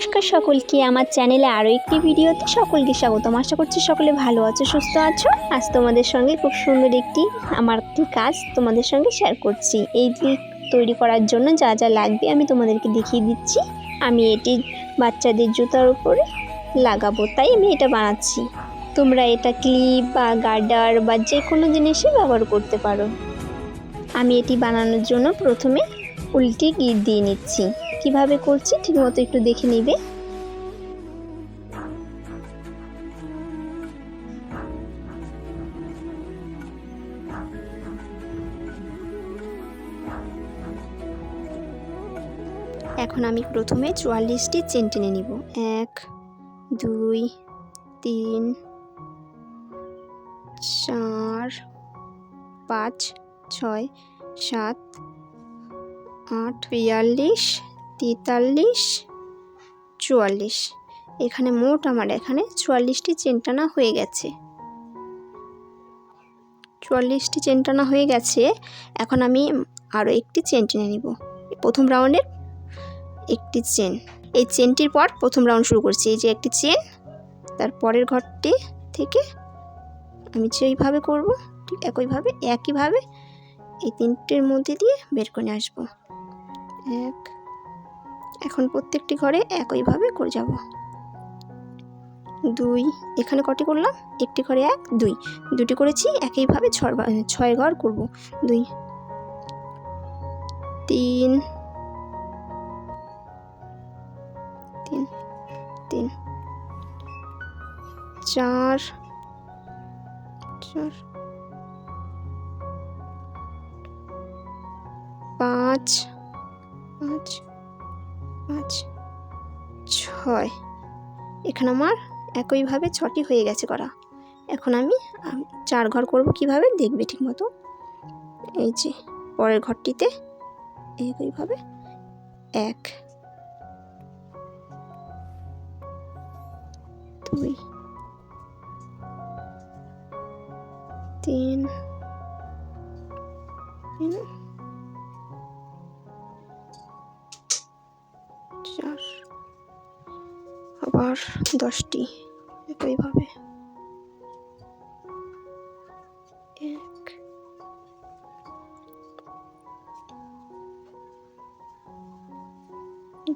নমস্কার সকলকে, আমার চ্যানেলে আরও একটি ভিডিওতে সকলকে স্বাগতম। আশা করছি সকলে ভালো আছো, সুস্থ আছো। আজ তোমাদের সঙ্গে খুব সুন্দর একটি আমার একটি কাজ তোমাদের সঙ্গে শেয়ার করছি। এই তৈরি করার জন্য যা যা লাগবে আমি তোমাদেরকে দেখিয়ে দিচ্ছি। আমি এটি বাচ্চাদের জুতার উপরে লাগাবো, তাই আমি এটা বানাচ্ছি। তোমরা এটা ক্লিপ বা গার্ডার বা যে কোনো জিনিসই ব্যবহার করতে পারো। আমি এটি বানানোর জন্য প্রথমে উল্টে গিট দিয়ে নিচ্ছি। কীভাবে করছি ঠিকমতো একটু দেখে নিবে। এখন আমি প্রথমে চুয়াল্লিশটি চেন টেনে নিব। এক, দুই, তিন, চার, পাঁচ, ছয়, সাত, আট, বিয়াল্লিশ তেতাল্লিশ, চুয়াল্লিশ। এখানে মোট আমার এখানে চুয়াল্লিশটি চেন টানা হয়ে গেছে। চুয়াল্লিশটি চেন টানা হয়ে গেছে, এখন আমি আরও একটি চেন টেনে নিব। প্রথম রাউন্ডের একটি চেন। এই চেনটির পর প্রথম রাউন্ড শুরু করছি। এই যে একটি চেন, তার পরের ঘরটি থেকে আমি যেইভাবে করব, ঠিক একইভাবে একইভাবে এই তিনটের মধ্যে দিয়ে বের করে আসব। এক এখন প্রত্যেকটি ঘরে একইভাবে করে যাব। দুই, এখানে কটি করলাম? একটি ঘরে এক, দুই। দুটি করেছি, একইভাবে ছয় ছয় ঘর করব। দুই। তিন। তিন। তিন। চার। চার। পাঁচ। পাঁচ। পাঁচ, ছয়। এখানে আমার একইভাবে ছটি হয়ে গেছে করা। এখন আমি চার ঘর করব কীভাবে দেখবে ঠিক মতো। এই যে, পরের ঘরটিতে একইভাবে এক, দুই দশটি একইভাবে। এক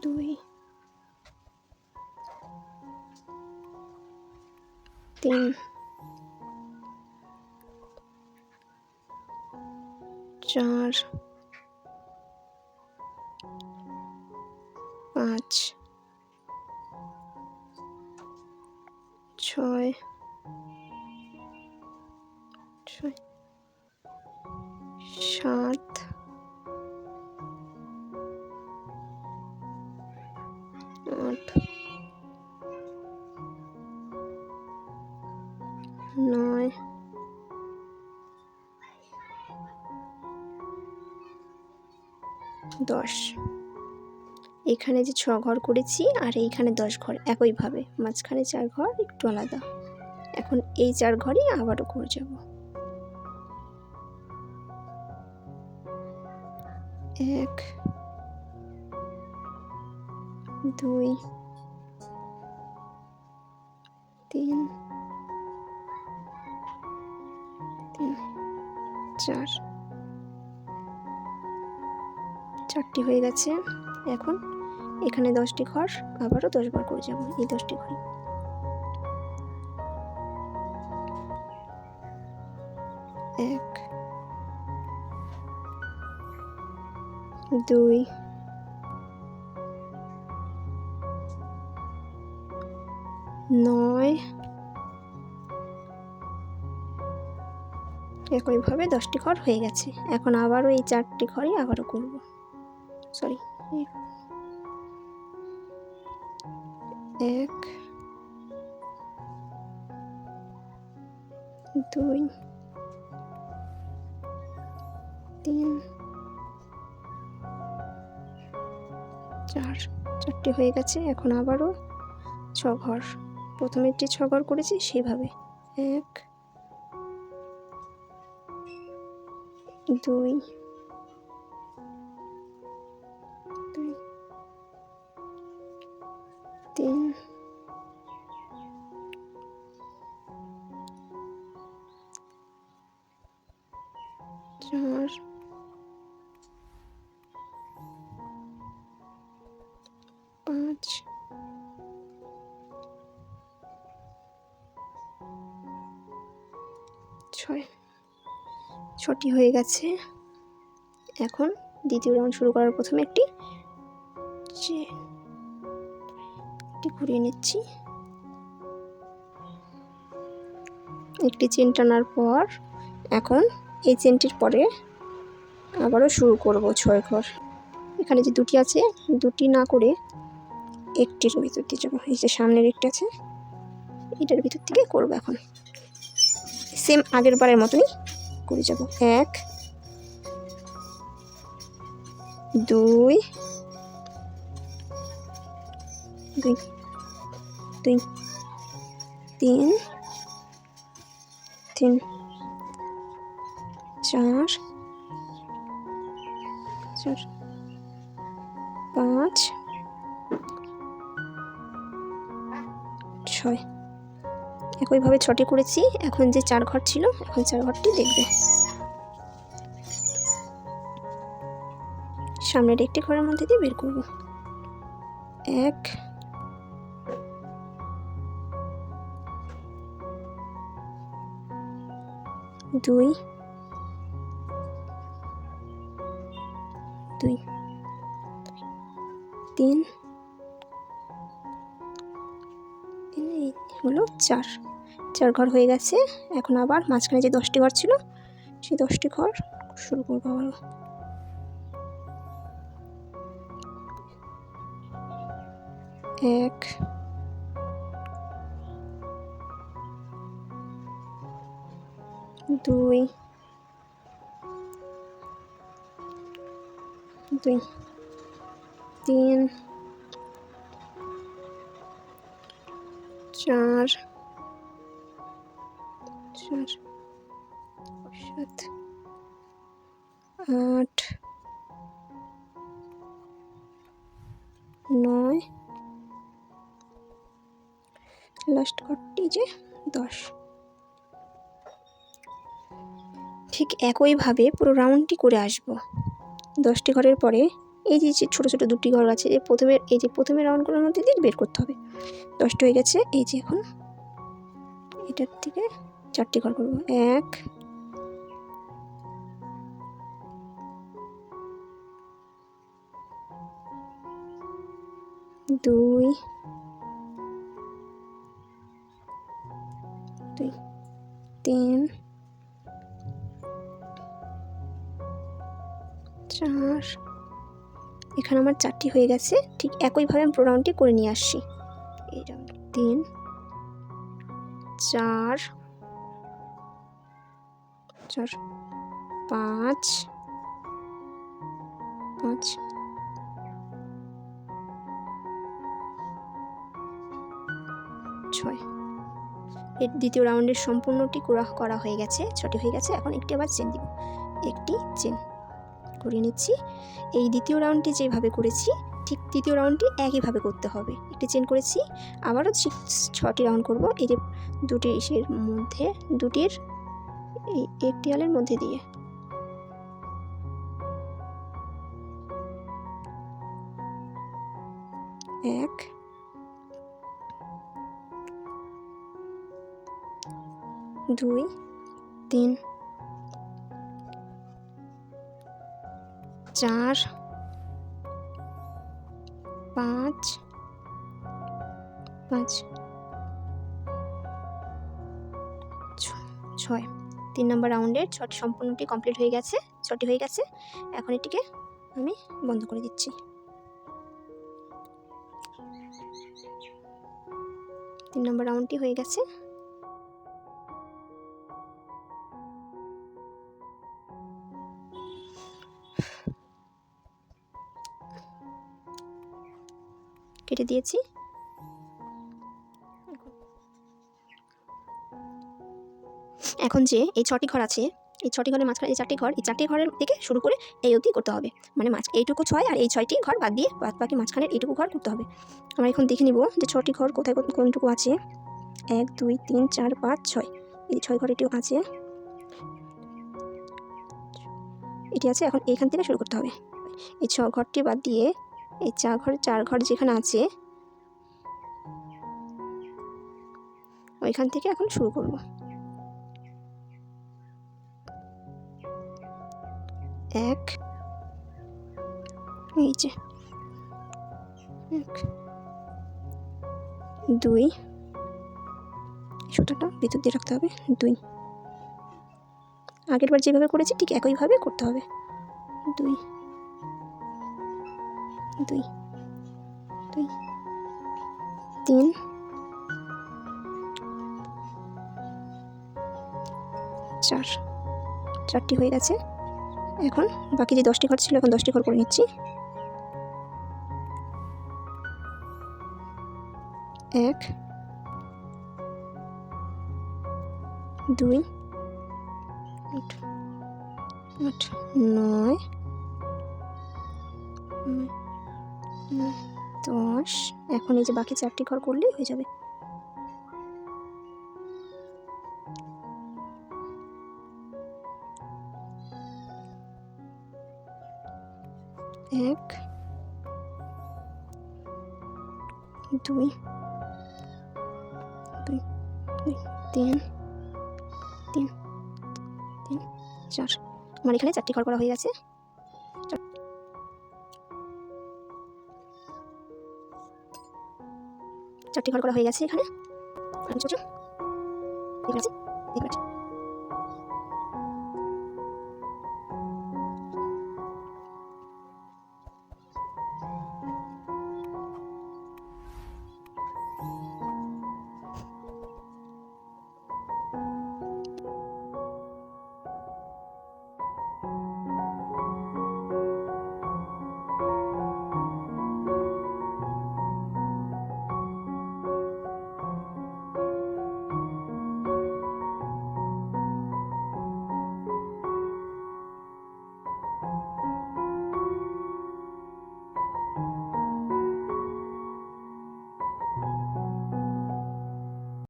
দুই তিন চার ছয়। ছয়। সাত। আট। নয়। দশ। এখানে যে ছ ঘর করেছি আর এইখানে দশ ঘর একইভাবে। মাঝখানে চার ঘর একটু আলাদা। এখন এই চার ঘরই আবারও করে যাব। এক, দুই, তিন তিন, চার। চারটি হয়ে গেছে। এখন এখানে দশটি ঘর, আবারও দশ বার করে যাব এই দশটি ঘর। এক, দুই, নয়। একইভাবে দশটি ঘর হয়ে গেছে। এখন আবারও এই চারটি ঘরই আবারও করব। সরি এক, দুই, তিন, চার, চারটি হয়ে গেছে, এখন আবারও ছ ঘর। প্রথমে একটি ছ ঘর করেছি, সেভাবে। এক, দুই চার পাঁচ ছয়। ছটি হয়ে গেছে। এখন দ্বিতীয় রাউন্ড শুরু করার প্রথমে একটি একটি ঘুরিয়ে নিচ্ছি। একটি চেন টানার পর এখন এই চেনটির পরে আবারও শুরু করব ছয় ঘর। এখানে যে দুটি আছে, দুটি না করে একটির ভিতর দিয়ে যাব। এই যে সামনের একটি আছে, এটার ভিতর থেকে করব এখন। সেম আগের বারের মতনই করে যাব। এক, দুই দুই দুই, তিন তিন চার পাঁচ? ছয়। একইভাবে ছটি করেছি, এখন যে চার ঘর ছিল, এখন চার ঘরটি দেখবে। সামনের একটি ঘরের মধ্যে দিয়ে বের করব। এক। দুই। দুই। তিন। হলো চার। চার ঘর হয়ে গেছে। এখন আবার মাঝখানে যে দশটি ঘর ছিল, সেই দশটি ঘর শুরু করব আবার। এক। দুই। দুই তিন, চার চার, সাত, আট, নয় লাস্ট ঘরটি যে দশ। ঠিক একইভাবে পুরো রাউন্ডটি করে আসব। দশটি ঘরের পরে এই যে ছোটো ছোটো দুটি ঘর আছে, যে প্রথমে, এই যে প্রথমে রাউন্ডগুলোর মধ্যে দিয়ে বের করতে হবে। দশটি হয়ে গেছে, এই যে এখন এটার থেকে চারটি ঘর করব। এক, দুই চার এখানে আমার চারটি হয়ে গেছে। ঠিক একইভাবে আমি পুরো রাউন্ডটি করে নিয়ে আসছি। এই রাউন্ড তিন, চার চার, পাঁচ পাঁচ। ছয়। এর দ্বিতীয় রাউন্ডের সম্পূর্ণটি করা হয়ে গেছে। ছটি হয়ে গেছে। এখন একটি আবার চেন দিব। একটি চেন। করে নিচ্ছি। এই দ্বিতীয় রাউন্ডটি যেভাবে করেছি, ঠিক তৃতীয় রাউন্ডটি একইভাবে করতে হবে। একটি চেন করেছি, আবারও ছটি রাউন্ড করব। এই যে দুটি ইসের মধ্যে, দুটির এই একটি আলের মধ্যে দিয়ে। এক। দুই, তিন। চার, পাঁচ পাঁচ, ছয় তিন নম্বর রাউন্ডের ছটি সম্পূর্ণটি কমপ্লিট হয়ে গেছে, ছটি হয়ে গেছে। এখন এটিকে আমি বন্ধ করে দিচ্ছি। তিন নম্বর রাউন্ডটি হয়ে গেছে। কেটে দিয়েছি। এখন যে এই ছটি ঘর আছে, এই ছটি ঘরের মাঝখানে এই চারটি ঘর, এই চারটি ঘরের থেকে শুরু করে এই অবধি করতে হবে। মানে মাছ এইটুকু ছয় আর এই ছয়টি ঘর বাদ দিয়ে বাদ বাকি মাঝখানের এইটুকু ঘর করতে হবে। আমরা এখন দেখে নিব যে ছটি ঘর কোথায় কোনটুকু আছে। এক, দুই, তিন, চার, পাঁচ, ছয়। এই ছয় ঘর এটিও আছে। এটি আছে, এখন এইখান থেকে শুরু করতে হবে। এই ছ ঘরটি বাদ দিয়ে এই চার ঘর চার ঘর যেখানে আছে, ওইখান থেকে এখন শুরু করব। এক, এই যে, এক, দুই, সুতাটা ভিতর দিয়ে রাখতে হবে, দুই। আগের বার যেভাবে করেছি, ঠিক একইভাবে করতে হবে। দুই দুই দুই, তিন, চার। চারটি হয়ে গেছে। এখন বাকি যে দশটি ঘর ছিল, এখন দশটি ঘর করে নিচ্ছি। এক, দুই, আট আট, নয় দশ। এখন এই যে বাকি চারটি ঘর করলেই হয়ে যাবে। এক, দুই দুই দুই, তিন তিন তিন, চার। আমার এখানে চারটি ঘর করা হয়ে গেছে। চারটি ঘর করা হয়ে গেছে এখানে। ছোট ঠিক আছে।